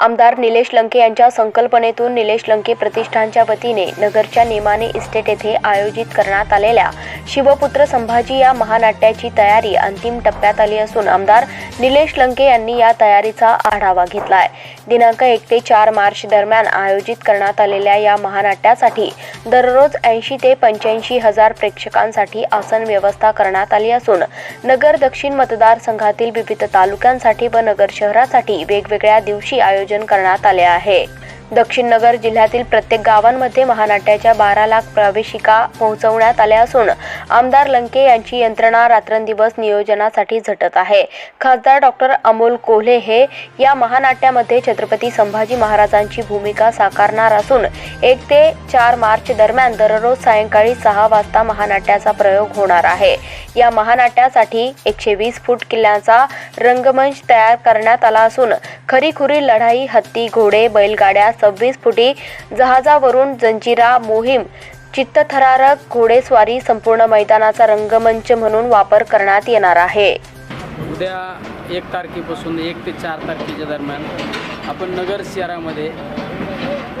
आमदार निलेश लंके यांच्या संकल्पनेतून निलेश लंके प्रतिष्ठानच्या वतीने नगरच्या निमाने इस्टेट येथे आयोजित करण्यात आलेल्या शिवपुत्र संभाजी या महानाट्याची तयारी अंतिम टप्प्यात आली असून आमदार निलेश लंके यांनी या तयारीचा आढावा घेतलाय. दिनांक एक ते चार मार्च दरम्यान आयोजित करण्यात आलेल्या या महानाट्यासाठी दररोज ऐंशी ते पंच्याऐंशी हजार प्रेक्षकांसाठी आसन व्यवस्था करण्यात आली असून नगर दक्षिण मतदारसंघातील विविध तालुक्यांसाठी व नगर शहरासाठी वेगवेगळ्या दिवशी आयोजन करण्यात आले आहे. दक्षिण नगर जिल्ह्यातील प्रत्येक गावांमध्ये महानाट्याच्या बारा लाख प्रवेशिका पोहोचवण्यात आल्या असून आमदार लंके यांची यंत्रणा रात्रंदिवस नियोजनासाठी झटत आहे. खासदार डॉक्टर अमोल कोल्हे हे या महानाट्यामध्ये छत्रपती संभाजी महाराजांची भूमिका साकारणार असून एक ते चार मार्च दरम्यान दररोज सायंकाळी सहा वाजता महानाट्याचा प्रयोग होणार आहे. या महानाट्यासाठी एकशे वीस फूट किल्ल्यांचा रंगमंच तयार करण्यात आला असून खरीखुरी लढाई हत्ती घोडे बैलगाड्या सव्वीस फुटी जहाजावरून जंजिरा मोहीम चित्तथरारक घोडेस्वारी संपूर्ण मैदानाचा रंगमंच म्हणून वापर करण्यात येणार आहे. उद्या एक तारखेपासून एक ते चार तारखेच्या दरम्यान आपण नगर शहरामध्ये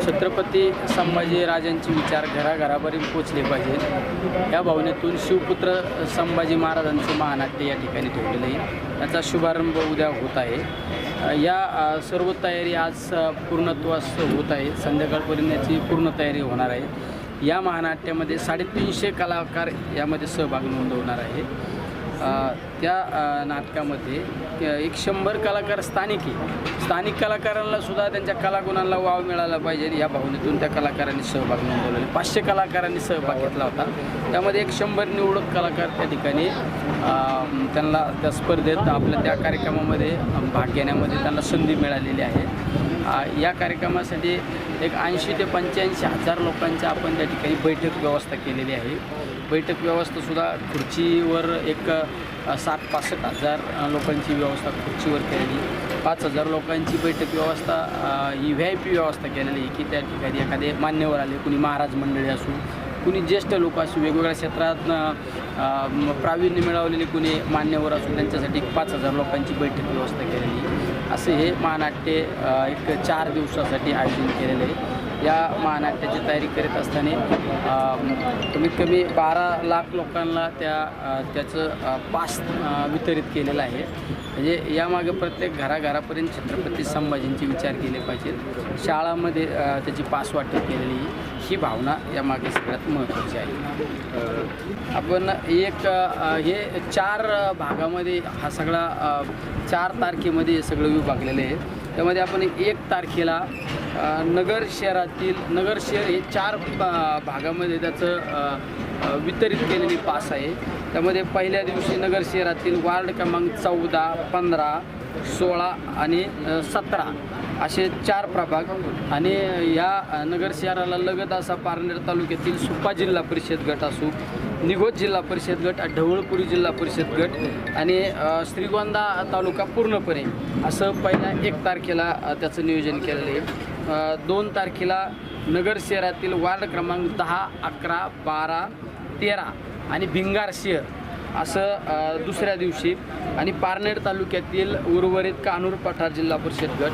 छत्रपती संभाजी राजांचे विचार घराघरापर्यंत पोचले पाहिजेत या भावनेतून शिवपुत्र संभाजी महाराजांचं महानाट्य या ठिकाणी ठेवलेलं आहे त्याचा शुभारंभ उद्या होत आहे. या सर्व तयारी आज पूर्णत्वास होत आहे. संध्याकाळपर्यंत याची पूर्ण तयारी होणार आहे. या महानाट्यामध्ये साडेतीनशे कलाकार यामध्ये सहभाग नोंदवणार आहे. त्या नाटकामध्ये एक शंभर कलाकार स्थानिक आहे स्थानिक कलाकारांना सुद्धा त्यांच्या कलागुणांना वाव मिळाला पाहिजे या भावनेतून त्या कलाकारांनी सहभाग नोंदवलेला पाचशे कलाकारांनी सहभाग घेतला होता. त्यामध्ये एक शंभर निवडक कलाकार त्या ठिकाणी त्यांना त्या स्पर्धेत आपल्या त्या कार्यक्रमामध्ये भाग घेण्यामध्ये त्यांना संधी मिळालेली आहे. या कार्यक्रमासाठी एक ऐंशी ते पंच्याऐंशी हजार लोकांच्या आपण त्या ठिकाणी बैठक व्यवस्था केलेली आहे. बैठक व्यवस्थासुद्धा खुर्चीवर एक सात साठ पासष्ट हजार लोकांची व्यवस्था खुर्चीवर केलेली. पाच हजार लोकांची बैठक व्यवस्था ही व्ही आय पी व्यवस्था केलेली आहे की त्या ठिकाणी एखादे मान्यवर आले कुणी महाराज मंडळी असू कुणी ज्येष्ठ लोक असू वेगवेगळ्या क्षेत्रात प्रावीण्य मिळवलेले कुणी मान्यवर असू त्यांच्यासाठी पाच हजार लोकांची बैठक व्यवस्था केलेली असे हे महानाट्य एक चार दिवसासाठी आयोजन केलेलं आहे. या महानाट्याची तयारी करीत असताना कमीत कमी बारा लाख लोकांना त्या त्याचं पास वितरित केलेलं आहे. म्हणजे यामागे प्रत्येक घराघरापर्यंत छत्रपती संभाजींचे विचार केले पाहिजेत. शाळामध्ये त्याची पास वाटप केलेली ही भावना यामागे सगळ्यात महत्त्वाची आहे. आपण एक हे चार भागामध्ये हा सगळा चार तारखेमध्ये हे सगळं विभागलेलं आहे. त्यामध्ये आपण एक तारखेला नगर शहरातील नगर शहर हे चार भागामध्ये त्याचं वितरित केलेली पास आहे. त्यामध्ये पहिल्या दिवशी नगर शहरातील वार्ड क्रमांक चौदा पंधरा सोळा आणि सतरा असे चार प्रभाग आणि या नगर शहराला लगत असा पारनेर तालुक्यातील सुप्पा जिल्हा परिषद गट असू निघोज जिल्हा परिषद गट ढवळपुरी जिल्हा परिषद गट आणि श्रीगोंदा तालुका पूर्णपणे असं पहिल्या एक तारखेला त्याचं नियोजन केलेलं आहे. दोन तारखेला नगर शहरातील वार्ड क्रमांक दहा अकरा बारा तेरा आणि भिंगार शहर असं दुसऱ्या दिवशी आणि पारनेर तालुक्यातील उर्वरित कानूर पठार जिल्हा परिषद गट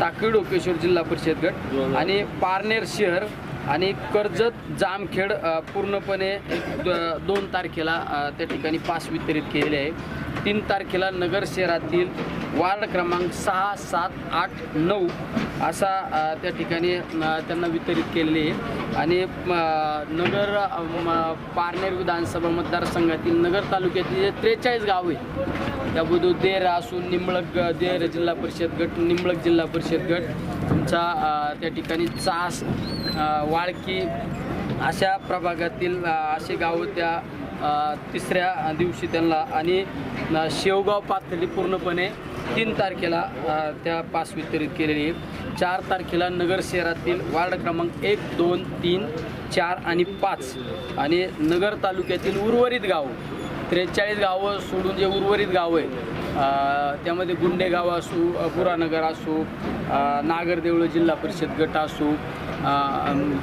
टाकळी डोकेश्वर जिल्हा परिषद गट आणि पारनेर शहर आणि कर्जत जामखेड पूर्णपणे द- दोन तारखेला त्या ठिकाणी पास वितरित केलेले आहे. तीन तारखेला नगर शहरातील वार्ड क्रमांक सहा सात आठ नऊ असा त्या ठिकाणी त्यांना वितरित केलेले आहे. आणि नगर म, पारनेर विधानसभा मतदारसंघातील नगर तालुक्यातील जे त्रेचाळीस गाव आहे त्याबद्दल देर असून निंबळक ग- देर जिल्हा परिषद गट निंबळक जिल्हा परिषद गट तुमचा त्या ठिकाणी चास वाळकी अशा प्रभागातील असे गाव त्या तिसऱ्या दिवशी त्यांना आणि शेवगाव पातळी पूर्णपणे तीन तारखेला त्या पास वितरित केलेली आहे. चार तारखेला नगर शहरातील वार्ड क्रमांक एक दोन तीन चार आणि पाच आणि नगर तालुक्यातील उर्वरित गाव त्रेचाळीस गावं सोडून जे उर्वरित गावं आहेत त्यामध्ये गुंडे गाव असू पुरानगर असू अ, नागरदेवळं जिल्हा परिषद गट असू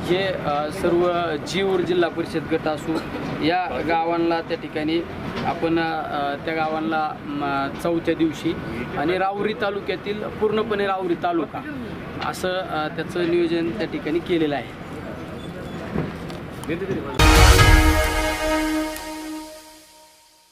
जे हे सर्व जीवर जिल्हा परिषद गट असू या गावांना त्या ठिकाणी आपण त्या गावांना चौथ्या दिवशी आणि राऊरी तालुक्यातील पूर्णपणे राऊरी तालुका असं त्याचं नियोजन त्या ठिकाणी केलेलं आहे.